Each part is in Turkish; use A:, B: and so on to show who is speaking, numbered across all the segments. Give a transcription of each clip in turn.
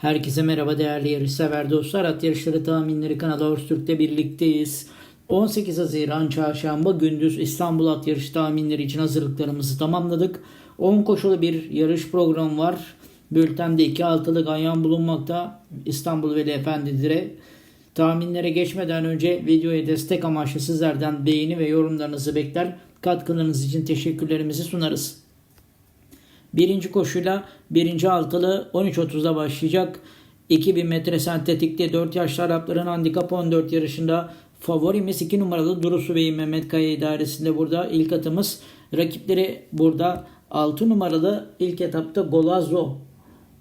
A: Herkese merhaba değerli yarışsever dostlar. At Yarışları Tahminleri kanalı Horstürk'te birlikteyiz. 18 Haziran Çarşamba gündüz İstanbul At Yarışı tahminleri için hazırlıklarımızı tamamladık. 10 koşulu bir yarış programı var. Bültende 2 altılı ganyan bulunmakta. İstanbul Veli Efendidir'e tahminlere geçmeden önce videoya destek amaçlı sizlerden beğeni ve yorumlarınızı bekler. Katkılarınız için teşekkürlerimizi sunarız. Birinci koşuyla birinci altılı 13.30'da başlayacak. 2000 metre sentetikte 4 yaşlı Arapların handikap 14 yarışında favorimiz 2 numaralı Durusu Bey Mehmet Kaya idaresinde burada ilk atımız. Rakipleri burada 6 numaralı ilk etapta Golazo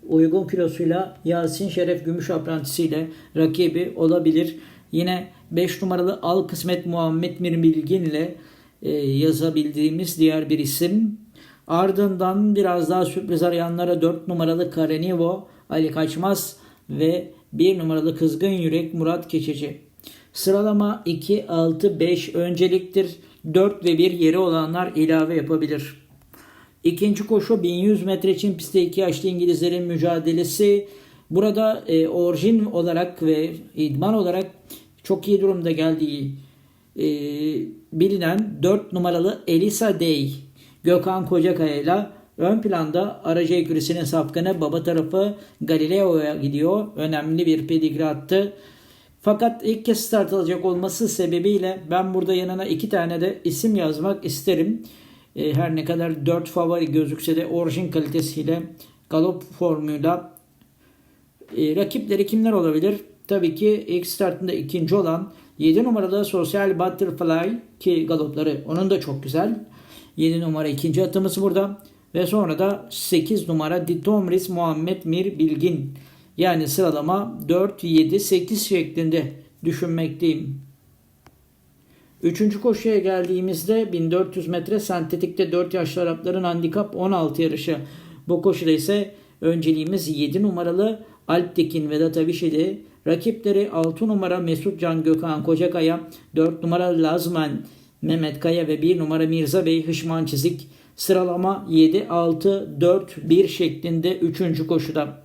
A: uygun kilosuyla Yasin Şeref Gümüş aprantisiyle rakibi olabilir. Yine 5 numaralı Al Kısmet Muhammed Mir Bilgin ile e, yazabildiğimiz diğer bir isim. Ardından biraz daha sürpriz arayanlara 4 numaralı Karenivo Ali Kaçmaz ve 1 numaralı Kızgın Yürek Murat Keçeci. Sıralama 2, 6, 5 önceliktir. 4 ve 1 yeri olanlar ilave yapabilir. İkinci koşu 1100 metre için pistte 2 yaşlı İngilizlerin mücadelesi. Burada e, orijin olarak ve idman olarak çok iyi durumda geldiği e, bilinen 4 numaralı Elisa Day Gökhan Kocakaya ile ön planda aracı ekürisinin safkanı baba tarafı Galileo'ya gidiyor. Önemli bir pedigre attı. Fakat ilk kez start alacak olması sebebiyle ben burada yanına iki tane de isim yazmak isterim. E, her ne kadar 4 favori gözükse de orijin kalitesiyle galop formuyla e, rakipleri kimler olabilir? Tabii ki ilk startında ikinci olan 7 numaralı Social Butterfly ki galopları onun da çok güzel. 7 numara ikinci atımız burada. Ve sonra da 8 numara Ditomris Muhammed Mir Bilgin. Yani sıralama 4, 7, 8 şeklinde düşünmekteyim. Üçüncü koşuya geldiğimizde 1400 metre sentetikte 4 yaşlı Arapların handikap 16 yarışı. Bu koşuda ise önceliğimiz 7 numaralı Alptekin Vedat Avişeli. Rakipleri 6 numara Mesut Can Gökhan Kocakaya, 4 numara Lazman Mehmet Kaya ve 1 numara Mirza Bey Hışman Çizik. Sıralama 7, 6, 4, 1 şeklinde 3. koşuda.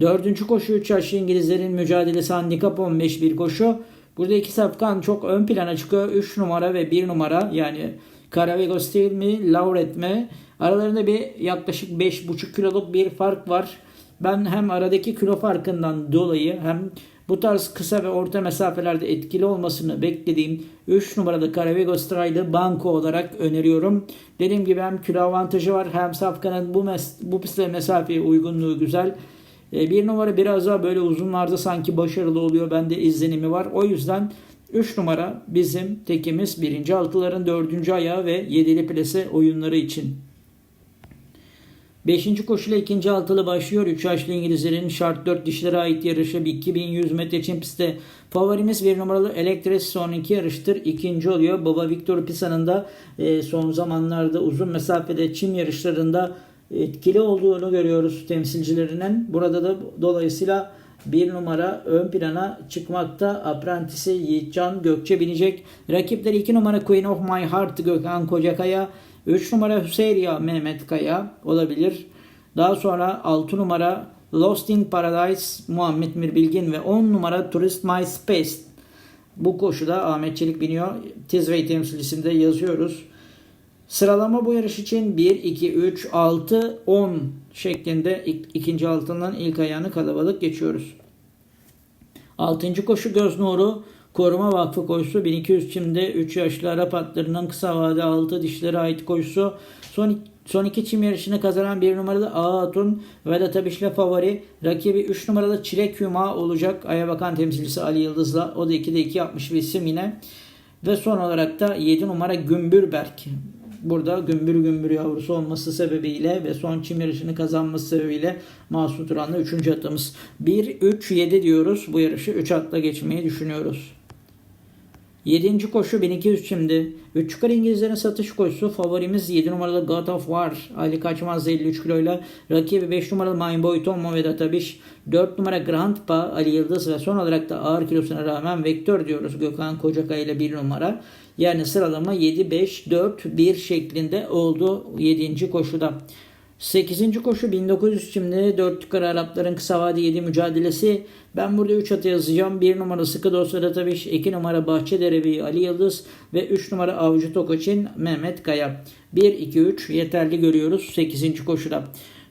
A: 4. koşu 3 yaşlı İngilizlerin mücadelesi handikap 15 bir koşu. Burada iki safkan çok ön plana çıkıyor. 3 numara ve 1 numara yani Caravego Steel mi, Lauret mi? Aralarında bir yaklaşık 5,5 kiloluk bir fark var. Ben hem aradaki kilo farkından dolayı hem bu tarz kısa ve orta mesafelerde etkili olmasını beklediğim 3 numaralı Caravego Stride'ı banko olarak öneriyorum. Dediğim gibi hem kilo avantajı var hem safkanın bu, mes bu pistte mesafeye uygunluğu güzel. E, bir numara biraz daha böyle uzunlarda sanki başarılı oluyor. Bende izlenimi var. O yüzden 3 numara bizim tekimiz birinci altıların dördüncü ayağı ve yedili plase oyunları için. Beşinci koşuyla ikinci altılı başlıyor. 3 yaşlı İngilizlerin şart 4 dişlere ait yarışı 2100 metre çim pistte. Favorimiz bir numaralı Elektris son iki yarıştır. ikinci oluyor. Baba Victor Pisa'nın da e, son zamanlarda uzun mesafede çim yarışlarında etkili olduğunu görüyoruz temsilcilerinin. Burada da dolayısıyla bir numara ön plana çıkmakta. Aprentisi Yiğitcan Gökçe binecek. Rakipleri 2 numara Queen of My Heart Gökhan Kocakaya. 3 numara Hüseyriya Mehmet Kaya olabilir. Daha sonra 6 numara Lost in Paradise Muhammed Mir Bilgin ve 10 numara Tourist My Space. Bu koşuda Ahmet Çelik biniyor. Tizvey temsilcisinde yazıyoruz. Sıralama bu yarış için 1, 2, 3, 6, 10 şeklinde ikinci altından ilk ayağını kalabalık geçiyoruz. Altıncı koşu Göz Nuru Koruma Vakfı koşusu 1200 çimde 3 yaşlı Arap atlarının kısa vade 6 dişlere ait koşusu. Son, son iki çim yarışını kazanan bir numaralı Ağa Atun Vedat Abiş'le favori. Rakibi 3 numaralı Çilek Hüma olacak. Aya bakan temsilcisi Ali Yıldız'la. O da 2'de 2 yapmış bir isim yine. Ve son olarak da 7 numara Gümbürberk. Burada gümbür gümbür yavrusu olması sebebiyle ve son çim yarışını kazanması sebebiyle Mahsut Turan'la 3. atımız. 1-3-7 diyoruz. Bu yarışı 3 atla geçmeyi düşünüyoruz. 7. koşu 1200 şimdi. 3 yukarı İngilizlerin satış koşusu. Favorimiz 7 numaralı God of War. Ali Kaçmaz 53 kiloyla. Rakibi 5 numaralı My Boy Tomo Vedat Abiş. 4 numara Grandpa Ali Yıldız ve son olarak da ağır kilosuna rağmen Vektör diyoruz Gökhan Kocakay ile 1 numara. Yani sıralama 7, 5, 4, 1 şeklinde oldu 7. koşuda. 8. koşu 1900 şimdi 4 yukarı Arapların kısa vade 7 mücadelesi. Ben burada 3 atı yazacağım. 1 numara Sıkı Dost Arataviş, 2 numara Bahçederevi Ali Yıldız ve 3 numara Avcı Tokaç'ın Mehmet Kaya. 1, 2, 3 yeterli görüyoruz 8. koşuda.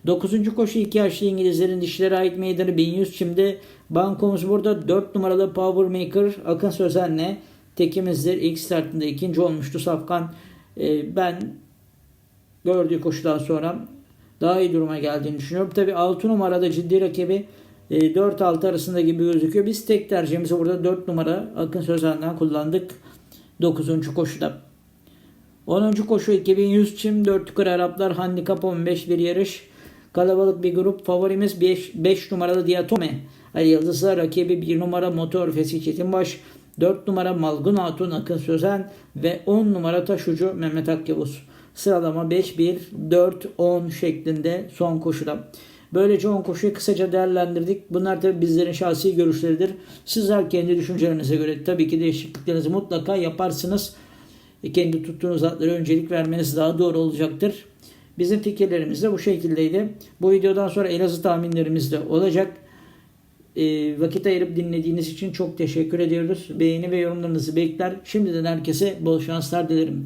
A: 9. koşu 2 yaşlı İngilizlerin dişlere ait meydanı 1100 şimdi. Bankomuz burada 4 numaralı Power Maker Akın Sözen'le tekimizdir. İlk startında ikinci olmuştu Safkan. Ee, ben gördüğü koşudan sonra daha iyi duruma geldiğini düşünüyorum. Tabi 6 numarada ciddi rakibi e, 4-6 arasında gibi gözüküyor. Biz tek tercihimizi burada 4 numara Akın Sözen'den kullandık 9. koşuda. 10. koşu 2100 çim 4 yukarı Araplar handikap 15 bir yarış. Kalabalık bir grup. Favorimiz 5, 5 numaralı Diatome. Ali Yıldız'la rakibi 1 numara Motor Fesih Çetinbaş. 4 numara Malgun Hatun Akın Sözen ve 10 numara taşucu Mehmet Akyavuz. Sıralama 5, 1, 4, 10 şeklinde son koşuda. Böylece 10 koşuyu kısaca değerlendirdik. Bunlar tabi bizlerin şahsi görüşleridir. Sizler kendi düşüncelerinize göre tabii ki değişikliklerinizi mutlaka yaparsınız. Kendi tuttuğunuz atlara öncelik vermeniz daha doğru olacaktır. Bizim fikirlerimiz de bu şekildeydi. Bu videodan sonra Elazığ tahminlerimiz de olacak. E, vakit ayırıp dinlediğiniz için çok teşekkür ediyoruz. Beğeni ve yorumlarınızı bekler. Şimdiden herkese bol şanslar dilerim.